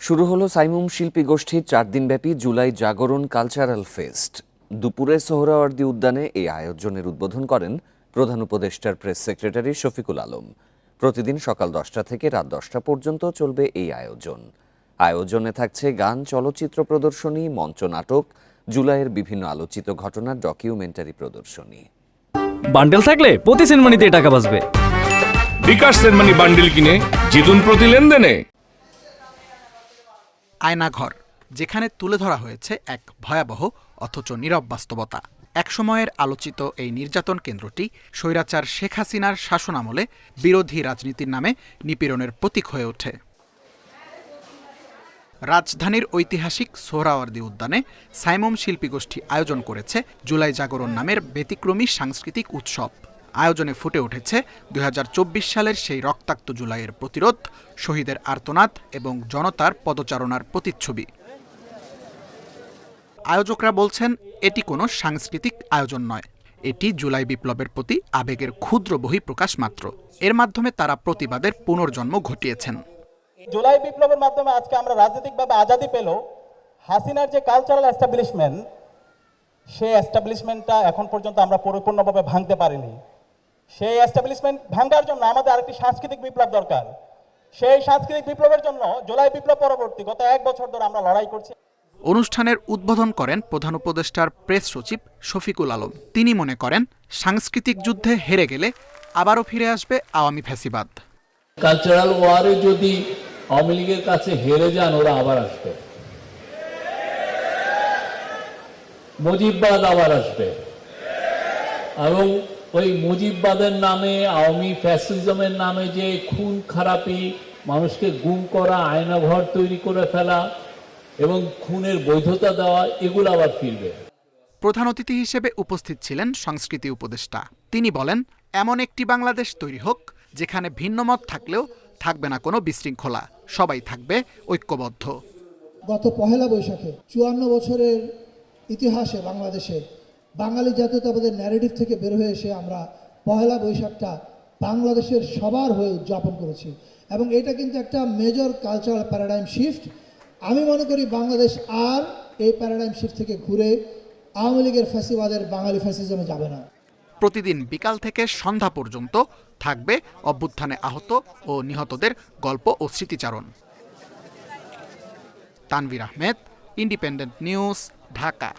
শুরু হলো সাইমুম শিল্পী গোষ্ঠীর চার দিনব্যাপী জুলাই জাগরণ কালচারাল ফেস্ট। দুপুরে সোহরাওয়ার্দী উদ্যানে এই আয়োজনের উদ্বোধন করেন প্রধান উপদেষ্টার প্রেস সেক্রেটারি শফিকুল আলম। প্রতিদিন সকাল দশটা থেকে রাত দশটা পর্যন্ত চলবে এই আয়োজন। আয়োজনে থাকছে গান চলচ্চিত্র প্রদর্শনী মঞ্চনাটক জুলাইয়ের বিভিন্ন আলোচিত ঘটনার ডকিউমেন্টারি প্রদর্শনী। বান্ডেল থাকলে প্রতি সেনমানিতে টাকা বাঁচবে। বিকাশ সেনমানি বান্ডিল কিনে জিতুন প্রতি লেনদেনে। আয়নাঘর, যেখানে তুলে ধরা হয়েছে এক ভয়াবহ অথচ নীরব বাস্তবতা। একসময়ের আলোচিত এই নির্যাতন কেন্দ্রটি স্বৈরাচার শেখ হাসিনার শাসনামলে বিরোধী রাজনীতির নামে নিপীড়নের প্রতীক হয়ে ওঠে। রাজধানীর ঐতিহাসিক সোহরাওয়ার্দী উদ্যানে সাইমম শিল্পী গোষ্ঠী আয়োজন করেছে জুলাই জাগরণ নামের ব্যতিক্রমী সাংস্কৃতিক উৎসব। আয়োজনে ফুটে উঠেছে দুই হাজার চব্বিশ সালের সেই রক্তাক্ত জুলাইয়ের প্রতিরোধ, শহীদের আর্তনাদ এবং জনতার পদচারণার প্রতিচ্ছবি। আয়োজকরা বলছেন, এটি কোনো সাংস্কৃতিক আয়োজন নয়। এটি জুলাই বিপ্লবের প্রতি আবেগের ক্ষুদ্র বহিঃপ্রকাশ মাত্র। এর মাধ্যমে তারা প্রতিবাদের পুনর্জন্ম ঘটিয়েছেন। জুলাই বিপ্লবের মাধ্যমে আজকে আমরা রাজনৈতিকভাবে আজাদি পেল হাসিনার যে কালচারাল এস্টাবলিশমেন্ট সেই এস্টাবলিশমেন্টটা এখন পর্যন্ত আমরা পরিপূর্ণভাবে ভাঙতে পারিনি। সেই এস্টাবলিশমেন্ট ভাঙার জন্য আমাদের আরেকটি সাংস্কৃতিক বিপ্লব দরকার। সেই সাংস্কৃতিক বিপ্লবের জন্য জুলাই বিপ্লব পরবর্তী গত এক বছর ধরে আমরা লড়াই করছি। অনুষ্ঠানের উদ্বোধন করেন প্রধান উপদেষ্টার প্রেস সচিব শফিকুল আলম। তিনি মনে করেন সাংস্কৃতিক যুদ্ধে হেরে গেলে আবারও ফিরে আসবে আওয়ামী ফ্যাসিবাদ। কালচারাল ওয়ারে যদি আওয়ামী লীগের কাছে হেরে যান ওরা আবার আসবে। মুজিববাদ আবার আসবে। এবং ওই মুজিববাদের নামে আওয়ামী ফ্যাসিজমের নামে যে খুন খারাপি মানুষকে গুম করা আয়নাঘর তৈরি করে ফেলা এবং খুনের বৈধতা দেওয়া এগুলো আবার ফিরবে। প্রধান অতিথি হিসেবে উপস্থিত ছিলেন সংস্কৃতি উপদেষ্টা। তিনি বলেন এমন একটি বাংলাদেশ তৈরি হোক যেখানে ভিন্নমত থাকলেও থাকবে না কোনো বিশৃঙ্খলা সবাই থাকবে ঐক্যবদ্ধ। গত পহেলা বৈশাখে চুয়ান্ন বছরের ইতিহাসে বাংলাদেশে বাঙালি জাতীয়তাবাদের ন্যারেটিভ থেকে বের হয়ে এসে আমরা পহেলা বৈশাখটা বাংলাদেশের সবার হয়ে উদযাপন করেছি। এবং এটা কিন্তু একটা মেজর কালচারাল প্যারাডাইম শিফট আমি মনে করি বাংলাদেশ আর এই প্যারাডাইম শিফট থেকে ঘুরে আওয়ামী লীগের ফ্যাসিবাদের বাঙালি ফ্যাসিজমে যাবে না। প্রতিদিন বিকাল থেকে সন্ধ্যা পর্যন্ত থাকবে অভ্যুত্থানে আহত ও নিহতদের গল্প ও স্মৃতিচারণ। Tanvir Ahmed Independent News Dhaka.